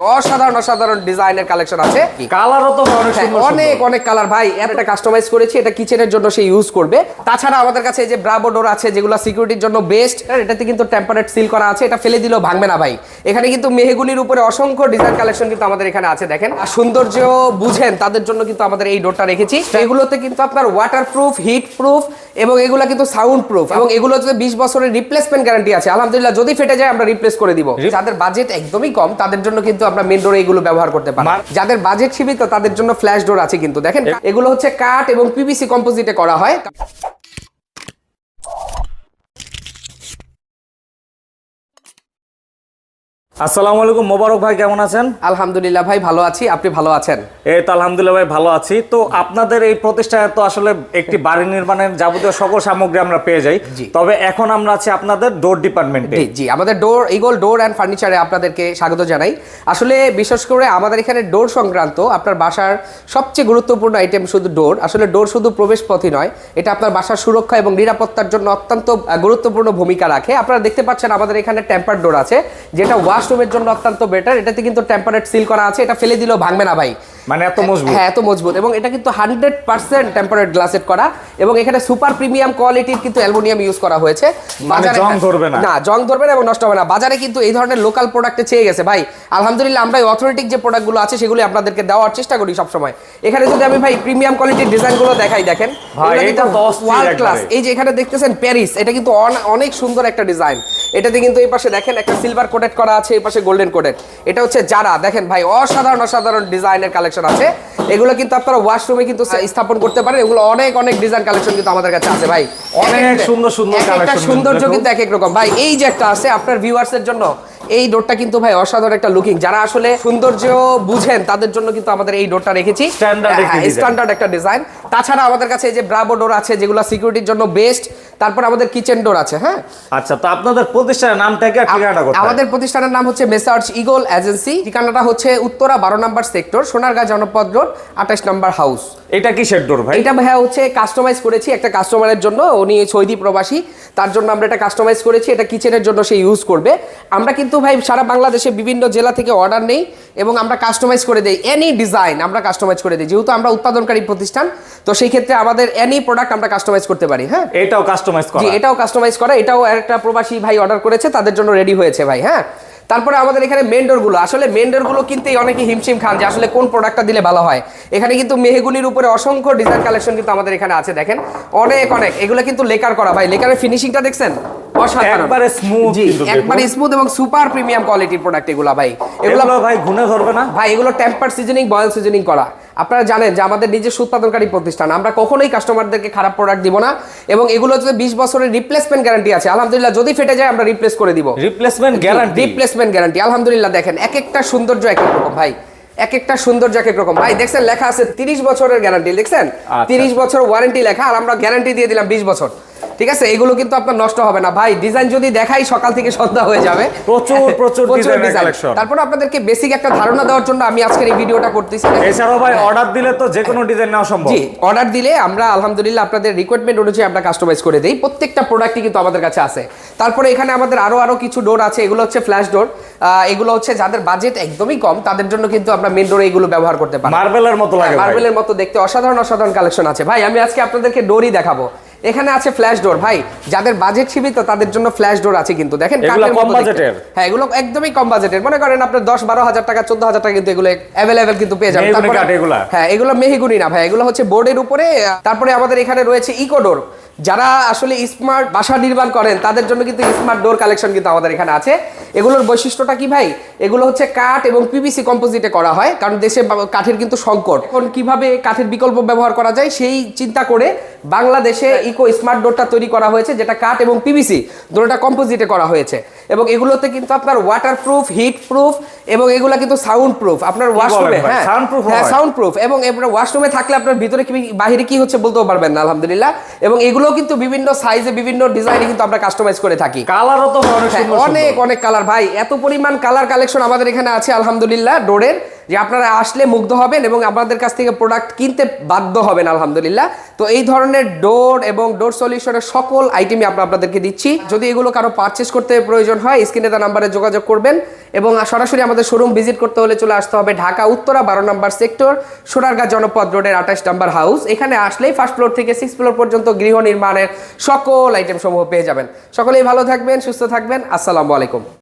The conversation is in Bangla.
অসাধারণ অসাধারণ ডিজাইনের কালেকশন আছে। কালারও তো অনেক হ্যাঁ, অনেক কালার ভাই এটা কাস্টমাইজ করেছি এটা কিচেনের জন্য সে ইউজ করবে। তাছাড়া আমাদের কাছে এই যে ব্রাভো ডোর আছে যেগুলো সিকিউরিটির জন্য বেস্ট এটাতে কিন্তু টেম্পারেট সিল করা আছে এটা ফেলে দিলেও ভাঙবে না ভাই। এখানে কিন্তু মেহগুনির উপরে অসংখ্য ডিজাইন কালেকশন কিন্তু আমাদের এখানে আছে দেখেন। আর সৌন্দর্য বুঝেন তাদের জন্য কিন্তু আমাদের এই ডোরটা রেখেছি। এগুলোতে কিন্তু আপনার ওয়াটার প্রুফ হিট প্রুফ এবং এগুলো কিন্তু সাউন্ড প্রুফ এবং এগুলোতে বিশ বছরের রিপ্লেসমেন্ট গ্যারান্টি আছে আলহামদুলিল্লাহ যদি ফেটে যায় আমরা রিপ্লেস করে দিব। যাদের বাজেট একদমই কম তাদের জন্য কিন্তু আমরা মেন ডোরে এগুলো ব্যবহার করতে পারেন। যাদের বাজেট সীমিত তাদের জন্য ফ্ল্যাশ ডোর আছে কিন্তু। দেখেন এগুলো হচ্ছে কাঠ এবং পিভিসি কম্পোজিটে করা হয়। আসসালামু আলাইকুম মোবারক ভাই কেমন আছেন? আলহামদুলিল্লাহ ভাই ভালো আছি। আপনি ভালো আছেন? এই তো আলহামদুলিল্লাহ ভাই ভালো আছি। তো আপনাদের এই প্রতিষ্ঠানে তো আসলে একটি বাড়ি নির্মাণের যাবতীয় সকল সামগ্রী আমরা পেয়ে যাই। তবে এখন আমরা আছি আপনাদের ডোর ডিপার্টমেন্টে জি আমাদের ডোর ইগল ডোর অ্যান্ড ফার্নিচারে আপনাদেরকে স্বাগত জানাই। আসলে বিশেষ করে আমাদের এখানে ডোর সংক্রান্ত আপনার বাসার সবচেয়ে গুরুত্বপূর্ণ আইটেম শুধু ডোর আসলে ডোর শুধু প্রবেশ পথই নয় এটা আপনার বাসার সুরক্ষা এবং নিরাপত্তার জন্য অত্যন্ত গুরুত্বপূর্ণ ভূমিকা রাখে। আপনারা দেখতে পাচ্ছেন আমাদের এখানে টেম্পার ডোর আছে যেটা ওয়াশরুমের জন্য অত্যন্ত বেটার এটাতে কিন্তু টেম্পারেট সিল করা আছে। এটা ফেলে দিলেও ভাঙবে না ভাই। মানে এত মজবুত। হ্যাঁ এত মজবুত। এবং এটা কিন্তু হান্ড্রেড পার্সেন্ট টেম্পারেট গ্লাসেট করা। এবং এখানে সুপার প্রিমিয়াম কোয়ালিটির কিন্তু অ্যালুমিনিয়াম ইউজ করা হয়েছে। মানে জং ধরবে না। না জং ধরবে না এবং নষ্ট হবে না। বাজারে কিন্তু এই ধরনের লোকাল প্রোডাক্টে চেয়ে গেছে। ভাই আলহামদুলিল্লাহ আমরা অথরিটিক যে প্রোডাক্টগুলো আছে সেগুলো আপনাদেরকে দেওয়ার চেষ্টা করি সবসময়। এখানে যদি আমি ভাই প্রিমিয়াম কোয়ালিটির ডিজাইনগুলো দেখাই দেখেন। ভাই, এটা ওয়ার্ল্ড ক্লাস এই যে এখানে দেখতেছেন প্যারিস এটা কিন্তু অনেক সুন্দর একটা ডিজাইন এটাতে কিন্তু এই পাশে দেখেন একটা সিলভার কোটেড করা আছে এই পাশে গোল্ডেন কোটেড এটা হচ্ছে যারা দেখেন ভাই অসাধারণ অসাধারণ ডিজাইনের কালেকশন আছে। এগুলো কিন্তু আপনারা ওয়াশরুমে কিন্তু স্থাপন করতে পারেন। এগুলো অনেক অনেক ডিজাইন কালেকশন কিন্তু আমাদের কাছে আছে ভাই। অনেক সুন্দর সুন্দর কালেকশন একটা সৌন্দর্য কিন্তু এক এক রকম। ভাই এই যে একটা আছে আপনার ভিউয়ার্সের জন্য। এই ডোরটা কিন্তু ভাই অসাধারণ একটা লুকিং যারা আসলে সৌন্দর্য বুঝেন তাদের জন্য কিন্তু আমাদের এই ডোরটা রেখেছি। স্ট্যান্ডার্ড একটা ডিজাইন তাছাড়া আমাদের কাছে এই যে ব্রাভো ডোর আছে যেগুলো সিকিউরিটির জন্য বেস্ট তারপর আমাদের কিচেন ডোর আছে হ্যাঁ? আচ্ছা তো আপনাদের প্রতিষ্ঠানের নামটা কি ঠিকানাটা কোথায়? আমাদের প্রতিষ্ঠানের নাম হচ্ছে মেসার্চ ইগল এজেন্সি ঠিকানাটা হচ্ছে উত্তরা বারো নম্বর সেক্টর সোনারগাঁ জনপদ রোড আঠাশ নম্বর হাউস এটা কি শেড ডোর ভাই? এটা ভাইয়া হচ্ছে কাস্টমাইজ করেছি একটা কাস্টমারের জন্য। উনি সৌদি প্রবাসী তার জন্য আমরা এটা কাস্টমাইজ করেছি। এটা কিচেনের জন্য সে ইউজ করবে। আমরা কিন্তু ভাই সারা বাংলাদেশে বিভিন্ন জেলা থেকে অর্ডার নেই এবং আমরা কাস্টমাইজ করে দেই এনি ডিজাইন আমরা কাস্টমাইজ করে দিই। যেহেতু আমরা উৎপাদনকারী প্রতিষ্ঠান তো সেই ক্ষেত্রে আমাদের এনি প্রোডাক্ট আমরা কাস্টমাইজ করতে পারি হ্যাঁ? এটাও কাস্টমাইজ করা। জি এটাও কাস্টমাইজ করা। এটাও একটা প্রবাসী ভাই অর্ডার করেছে তাদের জন্য রেডি হয়েছে ভাই হ্যাঁ? তারপরে আমাদের এখানে মেন্ডরগুলো আসলে মেন্ডরগুলো কিনতেই অনেকে হিমশিম খান যে আসলে কোন প্রোডাক্টটা দিলে ভালো হয়। এখানে কিন্তু মেহগুনির উপরে অসংখ্য ডিজাইন কালেকশন কিন্তু আমাদের এখানে আছে দেখেন। অনেক অনেক এগুলো কিন্তু লেকার করা। ভাই লেকারের ফিনিশিংটা দেখছেন? একবারে smooth জি। কিন্তু দেখুন। একবারে স্মুথ এবং সুপার প্রিমিয়াম কোয়ালিটির প্রোডাক্ট এগুলো ভাই। এগুলো এগুলো ভাই ঘুনে ধরবে না। ভাই এগুলো টেম্পার সিজনিং বয়েল সিজনিং করা। আপনারা জানেন যে আমাদের নিজস্ব উৎপাদনকারী প্রতিষ্ঠান আমরা কখনোই কাস্টমারদেরকে খারাপ প্রোডাক্ট দিব না এবং এগুলো যে বিশ বছরের রিপ্লেসমেন্ট গ্যারান্টি আছে আলহামদুলিল্লাহ যদি ফেটে যায় আমরা রিপ্লেস করে দিব। রিপ্লেসমেন্ট গ্যারান্টি রিপ্লেসমেন্ট গ্যারান্টি আলহামদুলিল্লাহ দেখেন এক একটা সৌন্দর্য এক এক রকম ভাই। এক একটা সৌন্দর্য এক এক রকম। ভাই দেখছেন লেখা আছে তিরিশ বছরের গ্যারান্টি দেখছেন? আচ্ছা। তিরিশ বছর ওয়ারেন্টি লেখা আর আমরা গ্যারান্টি দিয়ে দিলাম বিশ বছর। ঠিক আছে? এগুলো কিন্তু আপনার নষ্ট হবে না। ভাই ডিজাইন যদি দেখাই সকাল থেকে সন্ধ্যা হয়ে যাবে। প্রচুর, প্রচুর design। collection। তারপর আপনাদেরকে বেসিক একটা ধারণা দেওয়ার জন্য আমি আজকের এই ভিডিওটা করতেছি। এছাড়াও ভাই অর্ডার দিলে তো যে কোনো ডিজাইন নেওয়া সম্ভব। জি অর্ডার দিলে আমরা আলহামদুলিল্লাহ আপনাদের রিকোয়ারমেন্ট অনুযায়ী আমরা কাস্টমাইজ করে দেই। প্রত্যেকটা প্রোডাক্টই কিন্তু আমাদের কাছে আছে। তারপরে এখানে আমাদের আরও আরও কিছু ডোর আছে। এগুলো হচ্ছে ফ্ল্যাশ ডোর এগুলো হচ্ছে যাদের বাজেট একদমই কম তাদের জন্য কিন্তু আমরা মেন ডোরে এগুলো ব্যবহার করতে পারি। মার্বেলের মতো লাগে ভাই। মার্বেলের মতো দেখতে অসাধারণ অসাধারণ কালেকশন আছে। ভাই আমি আজকে আপনাদেরকে ডোরই দেখাবো। এখানে আছে ফ্ল্যাশ ডোর ভাই যাদের বাজেট সীমিত তাদের জন্য ফ্ল্যাশ ডোর আছে কিন্তু। দেখেন কম। বাজেটের? হ্যাঁ এগুলো একদমই কম বাজেটের মনে করেন আপনার দশ বারো হাজার টাকা চোদ্দ হাজার টাকা কিন্তু এগুলো অ্যাভেলেবেল কিন্তু পেয়ে যাবেন? হ্যাঁ এগুলো মেহগুনি না ভাই এগুলো হচ্ছে বোর্ডের উপরে। তারপরে আমাদের এখানে রয়েছে ইকোডোর যারা আসলে স্মার্ট বাসা নির্মাণ করেন তাদের জন্য কিন্তু স্মার্ট ডোর কালেকশন কিন্তু আমাদের এখানে আছে। এগুলোর বৈশিষ্ট্যটা কি ভাই? এগুলো হচ্ছে কাঠ এবং পিভিসি কম্পোজিটে করা হয় কারণ দেশে কাঠের কিন্তু সংকট। এখন কীভাবে কাঠের বিকল্প ব্যবহার করা যায় সেই চিন্তা করে বাংলাদেশে ইকো স্মার্ট ডোরটা তৈরি করা হয়েছে যেটা কাঠ এবং পিভিসি দুটোটা কম্পোজিটে করা হয়েছে। এবং এগুলোতে কিন্তু আপনার ওয়াটার প্রুফ হিট প্রুফ এবং এগুলো কিন্তু সাউন্ড প্রুফ আপনার ওয়াশরুমে? হ্যাঁ। Soundproof হ্যাঁ সাউন্ড প্রুফ এবং এবার ওয়াশরুমে থাকলে আপনার ভিতরে কি বাহিরে কি হচ্ছে বলতেও পারবেন না আলহামদুলিল্লাহ। এবং এগুলো কিন্তু বিভিন্ন সাইজে বিভিন্ন ডিজাইনে কিন্তু আমরা কাস্টমাইজ করে থাকি। কালারও তো অনেক হ্যাঁ, অনেক অনেক কালার ভাই, এত পরিমাণ কালার কালেকশন আমাদের এখানে আছে, আলহামদুলিল্লাহ, ডোরের। যে আপনারা আসলে মুগ্ধ হবেন এবং আপনাদের কাছ থেকে প্রোডাক্ট কিনতে বাধ্য হবেন, আলহামদুলিল্লাহ। তো এই ধরনের ডোর এবং ডোর সলিউশনের সকল আইটেমই আমরা আপনাদেরকে দিচ্ছি। যদি এগুলো কারও পারচেস করতে প্রয়োজন হয় স্ক্রিনে তার নাম্বারে যোগাযোগ করবেন এবং সরাসরি আমাদের শোরুম ভিজিট করতে হলে চলে আসতে হবে ঢাকা উত্তরা বারো নম্বর সেক্টর সোনারগাঁ জনপদ রোডের আঠাশ নম্বর হাউস এখানে আসলেই ফার্স্ট ফ্লোর থেকে সিক্স ফ্লোর পর্যন্ত গৃহ নির্মাণের সকল আইটেম সমূহ পেয়ে যাবেন। সকলেই ভালো থাকবেন, সুস্থ থাকবেন। আসসালামু আলাইকুম।